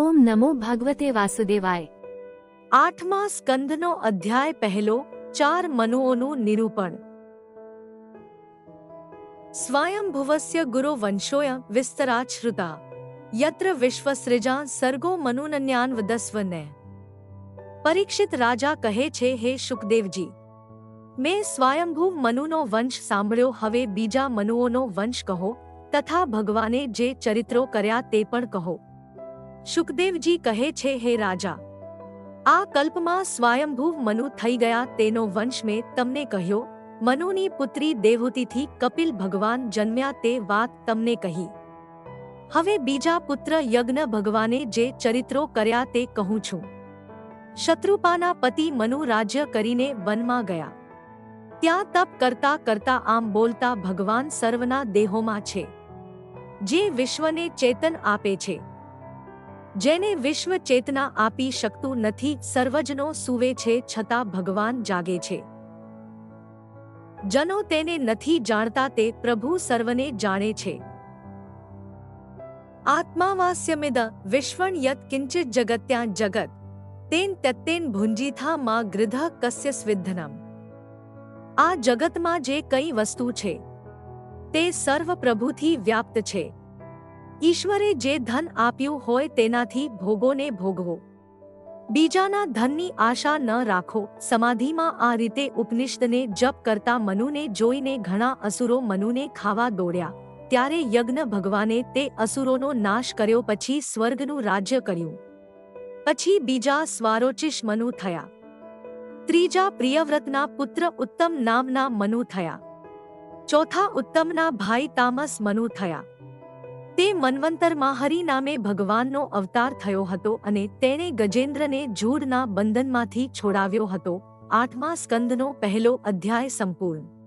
નમો ભગવતે વાસુદેવાય આઠમા સ્કંધનો અધ્યાય પહેલો ચાર મનુઓનું નિરૂપણ સ્વયંભુવસ્ય ગુરો વંશોય વિસ્તરાત શ્રુતા યત્ર વિશ્વસૃજા સર્ગો મનુનન્યાન વદસ્વને પરીક્ષિત રાજા કહે છે હે શુકદેવજી મેં સ્વયંભૂ મનુનો વંશ સાંભળ્યો હવે બીજા મનુઓનો વંશ કહો તથા ભગવાને જે ચરિત્રો કર્યા તે પણ કહો શુકદેવજી કહે છે, હે રાજા, આ કલ્પમાં સ્વયંભૂ મનુ થઈ ગયા તેનો વંશ મેં તમને કહ્યો. મનુની પુત્રી દેવહૂતિથી કપિલ ભગવાન જન્મ્યા તે વાત તમને કહી. હવે બીજા પુત્ર યજ્ઞ ભગવાને જે ચરિત્રો કર્યા તે કહું છું. શત્રુપાના પતિ મનુ રાજ્ય કરીને વનમાં ગયા. ત્યાં તપ કરતા કરતા આમ બોલતા ભગવાન સર્વના દેહોમાં છે. જે વિશ્વને ચેતન આપે છે. જેને વિશ્વ ચેતના આપી શકતું નથી સર્વજનો સૂવે છે છતાં ભગવાન જાગે છે. જનો તેને નથી જાણતા તે પ્રભુ સર્વને જાણે છે. આત્માવાસ્યમિદ વિશ્વણ યત કિંચિત જગત્યાં જગત, તેન તત્તેન ભુંજીથા માં ગૃધ કસ્ય સ્વિધનમ. આ જગતમાં જે કઈ વસ્તુ છે, તે સર્વ પ્રભુથી વ્યાપ્ત છે. ઈશ્વરે જે ધન આપ્યું હોય તેનાથી ભોગોને ભોગવો. બીજાના ધનની આશા ન રાખો. સમાધિમાં આ રીતે ઉપનિષદને જપ કરતા મનુને જોઈને ઘણા અસુરો મનુને ખાવા દોડ્યા. ત્યારે યજ્ઞ ભગવાને તે અસુરોનો નાશ કર્યો પછી સ્વર્ગનું રાજ્ય કર્યું. પછી બીજા સ્વારોચિશ મનુ થયા. ત્રીજા પ્રિયવ્રતના પુત્ર ઉત્તમ નામના મનુ થયા. ચોથા ઉત્તમના ભાઈ તામસ મનુ થયા. તે મન્વંતરમાં હરિ નામે ભગવાનનો અવતાર થયો હતો અને તેણે ગજેન્દ્રને જૂડના બંધનમાંથી છોડાવ્યો હતો. આઠમા સ્કંદનો પહેલો અધ્યાય સંપૂર્ણ.